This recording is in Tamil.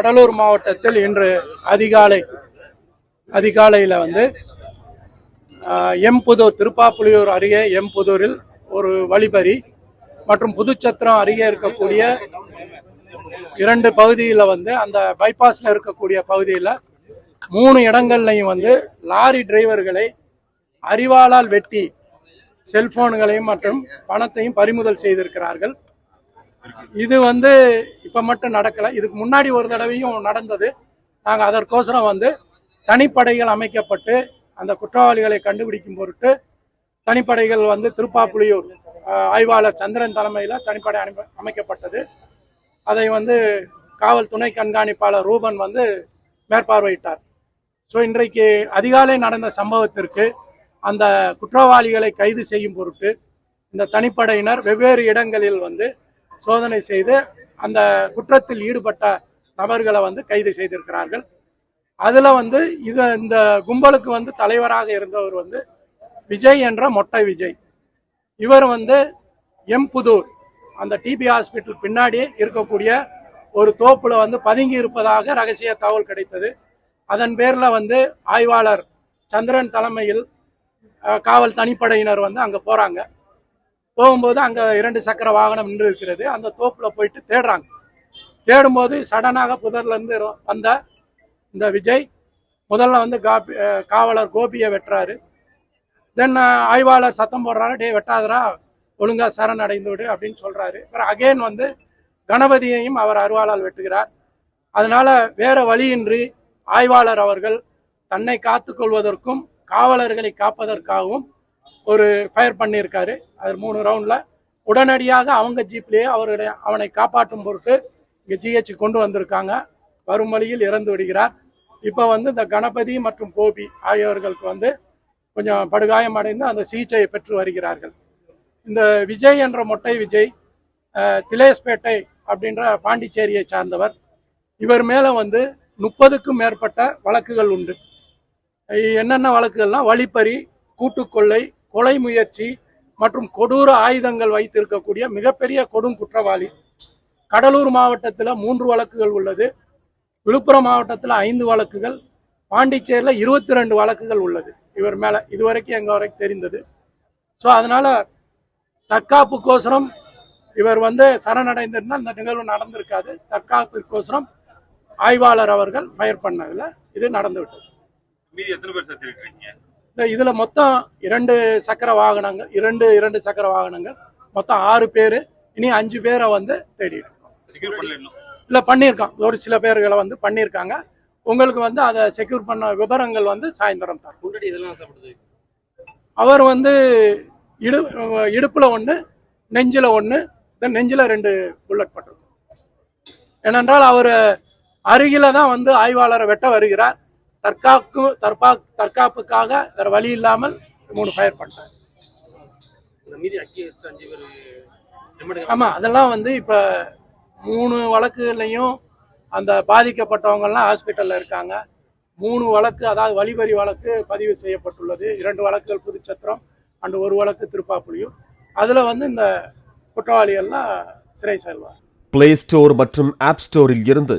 கடலூர் மாவட்டத்தில் இன்று அதிகாலை அதிகாலையில் வந்து எம்புதூர் திருப்பாப்புலியூர் அருகே எம்புதூரில் ஒரு வழிபறி மற்றும் புதுச்சத்திரம் அருகே இருக்கக்கூடிய இரண்டு பகுதியில் வந்து அந்த பைபாஸில் இருக்கக்கூடிய பகுதியில் மூணு இடங்கள்லையும் வந்து லாரி டிரைவர்களை அறிவாளால் வெட்டி செல்போன்களையும் மற்றும் பணத்தையும் பறிமுதல் செய்திருக்கிறார்கள். இது வந்து இப்போ மட்டும் நடக்கலை. இதுக்கு முன்னாடி ஒரு தடவையும் நடந்தது. நாங்கள் அதற்கோசரம் வந்து தனிப்படைகள் அமைக்கப்பட்டு அந்த குற்றவாளிகளை கண்டுபிடிக்கும் பொருட்டு தனிப்படைகள் வந்து திருப்பாப்புலியூர் ஆய்வாளர் சந்திரன் தலைமையில் தனிப்படை அனுப்ப அமைக்கப்பட்டது. அதை வந்து காவல் துணை கண்காணிப்பாளர் ரூபன் வந்து மேற்பார்வையிட்டார். ஸோ இன்றைக்கு அதிகாலை நடந்த சம்பவத்திற்கு அந்த குற்றவாளிகளை கைது செய்யும் பொருட்டு இந்த தனிப்படையினர் வெவ்வேறு இடங்களில் வந்து சோதனை செய்து அந்த குற்றத்தில் ஈடுபட்ட நபர்களை வந்து கைது செய்திருக்கிறார்கள். அதில் வந்து இது இந்த கும்பலுக்கு வந்து தலைவராக இருந்தவர் வந்து விஜய் என்ற மொட்டை விஜய். இவர் வந்து எம்புதூர் அந்த டிபி ஹாஸ்பிட்டல் பின்னாடி இருக்கக்கூடிய ஒரு தோப்புல வந்து பதுங்கி இருப்பதாக ரகசிய தகவல் கிடைத்தது. அதன் பேரில் வந்து ஆய்வாளர் சந்திரன் தலைமையில் காவல் தனிப்படையினர் வந்து அங்கே போகிறாங்க போகும்போது அங்கே இரண்டு சக்கர வாகனம் நின்று இருக்கிறது. அந்த தோப்பில் போயிட்டு தேடுறாங்க. தேடும்போது சடனாக புதர்லேருந்து வந்த இந்த விஜய் முதல்ல வந்து காபி காவலர் கோபியை வெட்டுறாரு. தென் ஆய்வாளர் சத்தம் போடுறாரு டே வெட்டாதரா ஒழுங்காக சரண் அடைந்து விடு அப்படின்னு சொல்கிறாரு அப்புறம் அகெயின் வந்து கணபதியையும் அவர் அருவாளால் வெட்டுகிறார். அதனால் வேற வழியின்றி ஆய்வாளர் அவர்கள் தன்னை காத்துக்கொள்வதற்கும் காவலர்களை காப்பதற்காகவும் ஒரு ஃபயர் பண்ணியிருக்காரு. அது மூணு ரவுண்டில் உடனடியாக அவங்க ஜீப்லேயே அவருடைய அவனை காப்பாற்றும் பொருட்டு இங்கே ஜிஹெச் கொண்டு வந்திருக்காங்க. வரும் வழியில் இறந்து விடுகிறார். இப்போ வந்து இந்த கணபதி மற்றும் கோபி ஆகியோர்களுக்கு வந்து கொஞ்சம் படுகாயம் அடைந்து அந்த சிகிச்சையை பெற்று வருகிறார்கள். இந்த விஜய் என்ற மொட்டை விஜய் திலேஸ்பேட்டை அப்படின்ற பாண்டிச்சேரியை சார்ந்தவர். இவர் மேலே வந்து முப்பதுக்கும் மேற்பட்ட வழக்குகள் உண்டு. என்னென்ன வழக்குகள்னால் வழிப்பறி கூட்டுக்கொள்ளை கொலை முயற்சி மற்றும் கொடூர ஆயுதங்கள் வைத்திருக்கக்கூடிய மிகப்பெரிய கொடும் குற்றவாளி. கடலூர் மாவட்டத்தில் மூன்று வழக்குகள் உள்ளது. விழுப்புரம் மாவட்டத்தில் ஐந்து வழக்குகள். பாண்டிச்சேரியில் இருபத்தி ரெண்டு வழக்குகள் உள்ளது. இவர் மேலே இதுவரைக்கும் எங்கள் வரைக்கும் தெரிந்தது. ஸோ அதனால் தற்காப்புக்கோசரம் இவர் வந்து சரணடைந்திருந்தால் இந்த நிகழ்வு நடந்திருக்காது. தற்காப்பிற்கோசரம் ஆய்வாளர் அவர்கள் ஃபயர் பண்ணதில் இது நடந்துவிட்டது. மீதி எத்தனை பேர் இதுல மொத்தம் இரண்டு சக்கர வாகனங்கள் இரண்டு இரண்டு சக்கர வாகனங்கள் மொத்தம் ஆறு பேர் இனி அஞ்சு பேரை வந்து தேடிட்டு இருக்கோம். இல்லை பண்ணியிருக்கோம் ஒரு சில பேர்களை வந்து பண்ணியிருக்காங்க. உங்களுக்கு வந்து அதை செக்யூர் பண்ண விவரங்கள் வந்து சாயந்தரம் சாப்பிடுது அவர் வந்து இடு இடுப்புல ஒன்று நெஞ்சில் ஒன்று தென் நெஞ்சில் ரெண்டு புல்லட் பட்டிருக்கும் ஏனென்றால் அவர் அருகில தான் வந்து ஆய்வாளரை வெட்ட வருகிறார். தற்காப்பு தற்பா தற்காப்புக்காக வேற வழி இல்லாமல் மூணு ஃபயர் ரிமாண்ட் ஆமாம் அதெல்லாம் வந்து இப்போ மூணு வழக்குகள்லையும் அந்த பாதிக்கப்பட்டவங்கெல்லாம் ஹாஸ்பிட்டலில் இருக்காங்க. மூணு வழக்கு அதாவது வழிபறி வழக்கு பதிவு செய்யப்பட்டுள்ளது. இரண்டு வழக்குகள் புதுச்சத்திரம் அண்ட் ஒரு வழக்கு திருப்பாப்புலியூர். அதில் வந்து இந்த குற்றவாளிகள்லாம் சிறை செல்வார் பிளே ஸ்டோர் மற்றும் ஆப் ஸ்டோரில் இருந்து